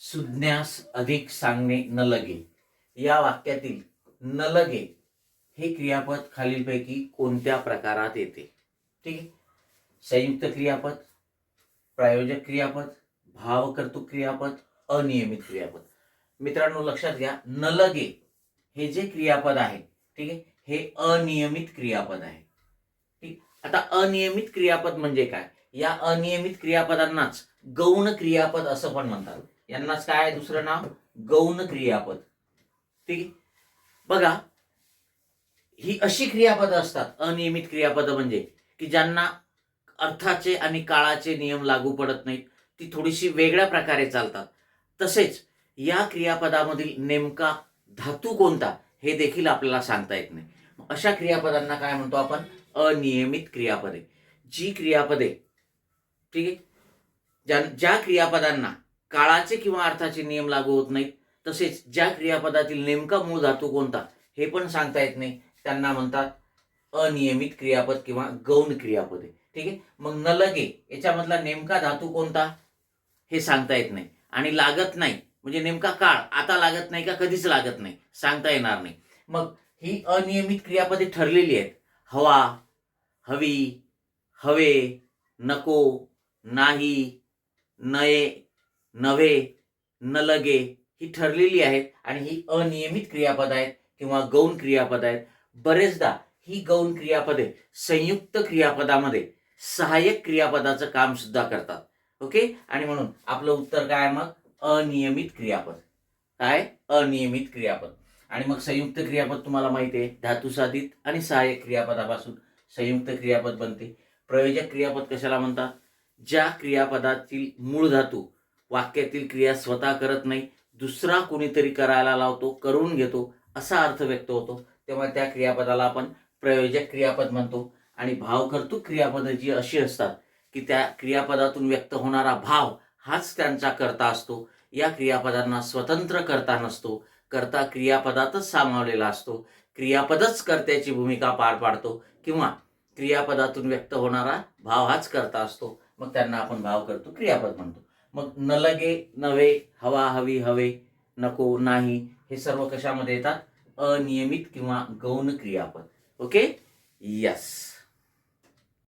सुज्ञास अधिक सांगणे न लगे या वाक्यातील न लगे हे क्रियापद खालीलपैकी कोणत्या प्रकारात येते? ठीक आहे? संयुक्त क्रियापद प्रायोजक क्रियापद भावकर्तुक क्रियापद अनियमित क्रियापद. मित्रांनो लक्षात घ्या न लगे हे जे क्रियापद आहे ठीक आहे? हे अनियमित क्रियापद आहे. ठीक? आता अनियमित क्रियापद म्हणजे काय? या अनियमित क्रियापदांनाच गौण क्रियापद असं पण म्हणतात. यांनाच काय आहे? दुसरं नाव? गौण क्रियापद. ठीक आहे? बघा ही अशी क्रियापद असतात अनियमित क्रियापद म्हणजे की ज्यांना अर्थाचे आणि काळाचे नियम लागू पडत नाहीत. ती थोडीशी वेगळ्या प्रकारे चालतात. तसेच या क्रियापदामधील नेमका धातू कोणता हे देखील आपल्याला सांगता येत नाही. अशा क्रियापदांना काय म्हणतो आपण? अनियमित क्रियापदे. जी क्रियापदे ठीक आहे? ज्या ज्या क्रियापदांना काळाचे किंवा अर्थाचे नियम लागू होत नाहीत. तसेच ज्या क्रियापदातील नेमका मूळ धातू कोणता हे पण सांगता येत नाही. त्यांना म्हणतात अनियमित क्रियापद किंवा गौण क्रियापदे. ठीक आहे? मग न लगे याच्यामधला नेमका धातू कोणता हे सांगता येत नाही. आणि लागत नाही म्हणजे नेमका काळ आता लागत नाही का कधीच लागत नाही सांगता येणार नाही. मग ही अनियमित क्रियापदे ठरलेली आहेत. हवा हवी हवे नको नाही नये नवे न लगे ही ठरलेली आहेत आणि ही अनियमित क्रियापद आहेत किंवा गौण क्रियापद आहेत. बरेचदा ही गौण क्रियापदे संयुक्त क्रियापदामध्ये सहाय्यक क्रियापदाचं काम सुद्धा करतात. ओके? आणि म्हणून आपलं उत्तर काय आहे मग? अनियमित क्रियापद. काय? अनियमित क्रियापद. आणि मग संयुक्त क्रियापद तुम्हाला माहिती आहे धातुसाधित आणि सहाय्यक क्रियापदापासून संयुक्त क्रियापद बनते. प्रयोजक क्रियापद कशाला म्हणतात? ज्या क्रियापदातील मूळ धातू वाक्यातील क्रिया स्वतः करत नाही दुसरा कोणीतरी करायला लावतो करून घेतो असा अर्थ व्यक्त होतो. तेव्हा त्या क्रियापदाला आपण प्रयोजक क्रियापद म्हणतो. आणि भावकर्तृक क्रियापद जी अशी असतात की त्या क्रियापदातून व्यक्त होणारा भाव हाच त्यांचा करता असतो. या क्रियापदांना स्वतंत्र करता नसतो. करता क्रियापदातच सामावलेला असतो. क्रियापदच कर्त्याची भूमिका पार पाडतो किंवा क्रियापदातून व्यक्त होणारा भाव हाच करता असतो. मग त्यांना आपण भाव करतो क्रियापद म्हणतो. मग न लगे नव्हे हवा हवी हवे नको नाही हे सर्व कशामध्ये येतात? अनियमित किंवा गौण क्रियापद ओके यस